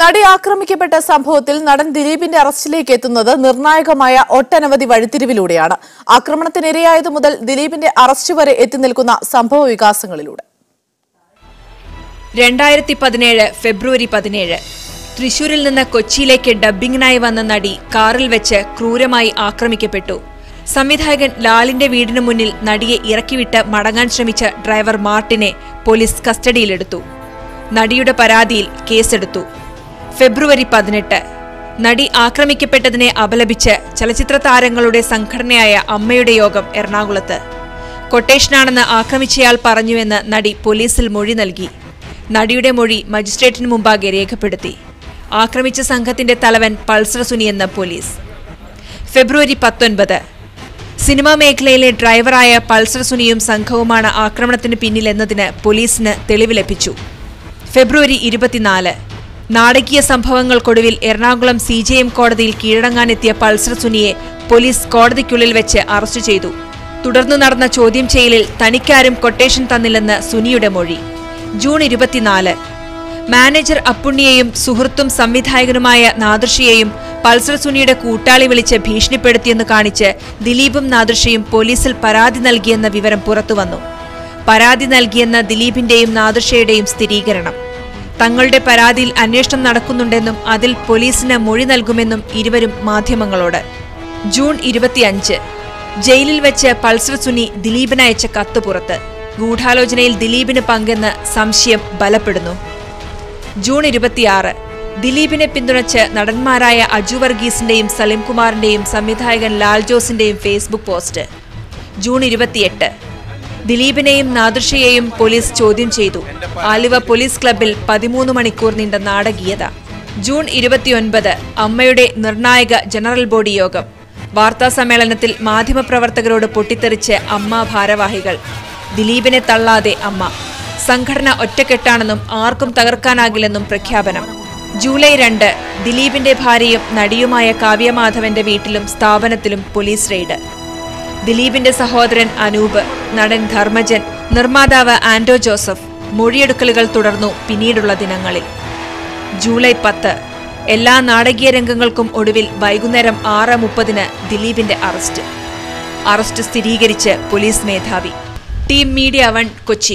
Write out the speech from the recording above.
നടി ആക്രമിക്കപ്പെട്ട സംഭവത്തിൽ നടൻ ദിലീപിന്റെ അറസ്റ്റിലേക്ക് എത്തുന്നത് നിർണായകമായ ഒട്ടനവധി വഴിത്തിരിവിലൂടെയാണ്. ആക്രമണത്തിനിരയായതു മുതൽ ദിലീപിന്റെ അറസ്റ്റ് വരെ എത്തി നിൽക്കുന്ന സംഭവ വികാസങ്ങളിലൂടെ. രണ്ടായിരത്തി പതിനേഴ് ഫെബ്രുവരി പതിനേഴ്. തൃശൂരിൽ നിന്ന് കൊച്ചിയിലേക്ക് ഡബ്ബിങ്ങിനായി വന്ന നടി കാറിൽ വെച്ച് ക്രൂരമായി ആക്രമിക്കപ്പെട്ടു. സംവിധായകൻ ലാലിന്റെ വീടിനു മുന്നിൽ നടിയെ ഇറക്കിവിട്ട് മടങ്ങാൻ ശ്രമിച്ച ഡ്രൈവർ മാർട്ടിനെ പോലീസ് കസ്റ്റഡിയിലെടുത്തു. നടിയുടെ പരാതിയിൽ കേസെടുത്തു. ഫെബ്രുവരി പതിനെട്ട്. നടി ആക്രമിക്കപ്പെട്ടതിനെ അപലപിച്ച് ചലച്ചിത്ര താരങ്ങളുടെ സംഘടനയായ അമ്മയുടെ യോഗം എറണാകുളത്ത്. കൊട്ടേഷനാണെന്ന് ആക്രമിച്ചയാൾ പറഞ്ഞുവെന്ന് നടി പോലീസിൽ മൊഴി നൽകി. നടിയുടെ മൊഴി മജിസ്ട്രേറ്റിന് മുമ്പാകെ രേഖപ്പെടുത്തി. ആക്രമിച്ച സംഘത്തിന്റെ തലവൻ പൾസർ സുനിയെന്ന് പോലീസ്. ഫെബ്രുവരി പത്തൊൻപത്. സിനിമാ മേഖലയിലെ ഡ്രൈവറായ പൾസർ സുനിയും സംഘവുമാണ് ആക്രമണത്തിന് പിന്നിലെന്നതിന് പോലീസിന് തെളിവ് ലഭിച്ചു. ഫെബ്രുവരി ഇരുപത്തിനാല്. നാടകീയ സംഭവങ്ങൾക്കൊടുവിൽ എറണാകുളം സി ജെ എം കോടതിയിൽ കീഴടങ്ങാനെത്തിയ പൾസർ സുനിയെ പോലീസ് കോടതിക്കുള്ളിൽ വെച്ച് അറസ്റ്റ് ചെയ്തു. തുടർന്നു നടന്ന ചോദ്യം ചെയ്യലിൽ തനിക്കാരും കൊട്ടേഷൻ തന്നില്ലെന്ന് സുനിയുടെ മൊഴി. ജൂൺ ഇരുപത്തിനാല്. മാനേജർ അപ്പുണ്ണിയെയും സുഹൃത്തും സംവിധായകനുമായ നാദൃഷിയെയും പൾസർ സുനിയുടെ കൂട്ടാളി വിളിച്ച് ഭീഷണിപ്പെടുത്തിയെന്ന് കാണിച്ച് ദിലീപും നാദൃഷിയും പോലീസിൽ പരാതി നൽകിയെന്ന വിവരം പുറത്തുവന്നു. പരാതി നൽകിയെന്ന ദിലീപിന്റെയും നാദൃഷയുടെയും സ്ഥിരീകരണം. തങ്ങളുടെ പരാതിയിൽ അന്വേഷണം നടക്കുന്നുണ്ടെന്നും അതിൽ പോലീസിന് മൊഴി നൽകുമെന്നും ഇരുവരും മാധ്യമങ്ങളോട്. ജൂൺ ഇരുപത്തിയഞ്ച് ജയിലിൽ വെച്ച് പൾസർ സുനി ദിലീപിന് അയച്ച കത്ത് പുറത്ത്. ഗൂഢാലോചനയിൽ ദിലീപിന് പങ്കെന്ന് സംശയം ബലപ്പെടുന്നു. ജൂൺ ഇരുപത്തിയാറ് ദിലീപിനെ പിന്തുണച്ച് നടന്മാരായ അജു വർഗീസിന്റെയും സലീംകുമാറിന്റെയും സംവിധായകൻ ലാൽ ജോസിന്റെയും ഫേസ്ബുക്ക് പോസ്റ്റ്. ജൂൺ ഇരുപത്തിയെട്ട് ദിലീപിനെയും നാദൃഷയെയും പോലീസ് ചോദ്യം ചെയ്തു. ആലുവ പോലീസ് ക്ലബിൽ പതിമൂന്ന് മണിക്കൂർ നീണ്ട നാടകീയത. ജൂൺ ഇരുപത്തിയൊൻപത് അമ്മയുടെ നിർണായക ജനറൽ ബോഡി യോഗം. വാർത്താ സമ്മേളനത്തിൽ മാധ്യമപ്രവർത്തകരോട് പൊട്ടിത്തെറിച്ച് അമ്മ ഭാരവാഹികൾ. ദിലീപിനെ തള്ളാതെ അമ്മ. സംഘടന ഒറ്റക്കെട്ടാണെന്നും ആർക്കും തകർക്കാനാകില്ലെന്നും പ്രഖ്യാപനം. ജൂലൈ രണ്ട് ദിലീപിന്റെ ഭാര്യയും നടിയുമായ കാവ്യമാധവന്റെ വീട്ടിലും സ്ഥാപനത്തിലും പോലീസ് റെയ്ഡ്. ദിലീപിന്റെ സഹോദരൻ അനൂപ് നടൻ ധർമ്മജൻ നിർമ്മാതാവ് ആൻഡോ ജോസഫ്. മൊഴിയെടുക്കലുകൾ തുടർന്നു പിന്നീടുള്ള ദിനങ്ങളിൽ. ജൂലൈ പത്ത്. എല്ലാ നാടകീയ രംഗങ്ങൾക്കും ഒടുവിൽ വൈകുന്നേരം ആറ് മുപ്പതിന് ദിലീപിന്റെ അറസ്റ്റ്. അറസ്റ്റ് സ്ഥിരീകരിച്ച് പോലീസ് മേധാവി. Team media one Kochi.